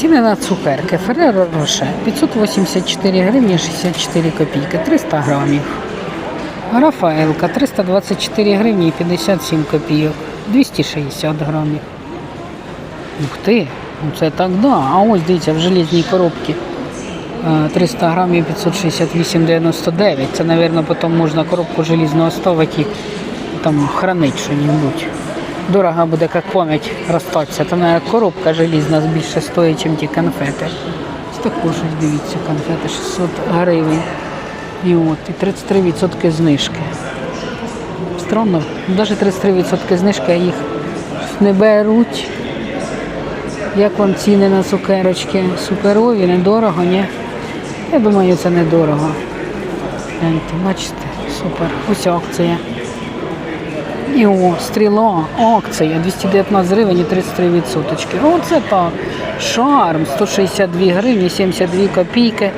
Ціни на цукерки. Ферреро Роше 584 гривні 64 копійки, 300 грамів. Рафаелка 324 гривні 57 копійок, 260 грамів. Ух ти, ну це так да. А ось дивіться, в железній коробці е, 300 грамів 568,99. Це, мабуть, потім можна коробку желізну ставити і там хранити що-небудь. Дорого буде, як пам'ять, розстатися. Там навіть коробка желізна більше стоїть, ніж ті конфети. Також дивіться, конфети 600 гривень. І от, і 33% знижки. Странно, навіть 33% знижки, їх не беруть. Як вам ціни на цукерочки? Суперові, недорого, ні? Я думаю, це недорого. Бачите, супер. Ось акція. І о, стріла, акція 219 гривень і 33 відсоточки. Оце так. Шарм 162 гривні, 72 копійки.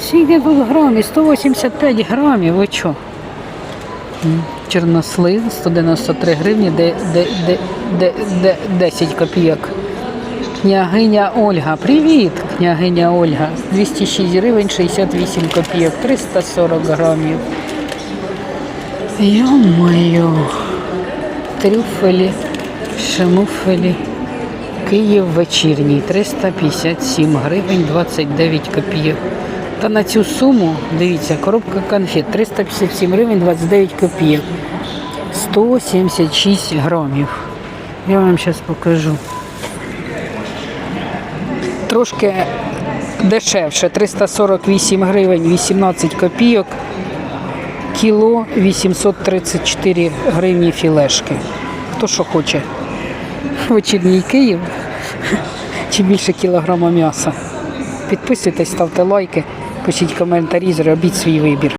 Скільки тут грамів? 185 грамів. Ви? М, Чорнослив 193 гривні, де, де, де, де, де 10 копійок. Княгиня Ольга. Привіт, княгиня Ольга. 206 гривень 68 копійок, 340 грамів. Йо-моє. Трюфелі, шемуфелі. Київ вечірній 357 гривень 29 копійок. Та на цю суму, дивіться, коробка конфет 357 гривень 29 копійок. 176 грамів. Я вам зараз покажу. Трошки дешевше 348 гривень 18 копійок. Кіло 834 гривні філешки. Хто що хоче? Вечірній Київ чи більше кілограма м'яса. Підписуйтесь, ставте лайки, пишіть коментарі, зробіть свій вибір.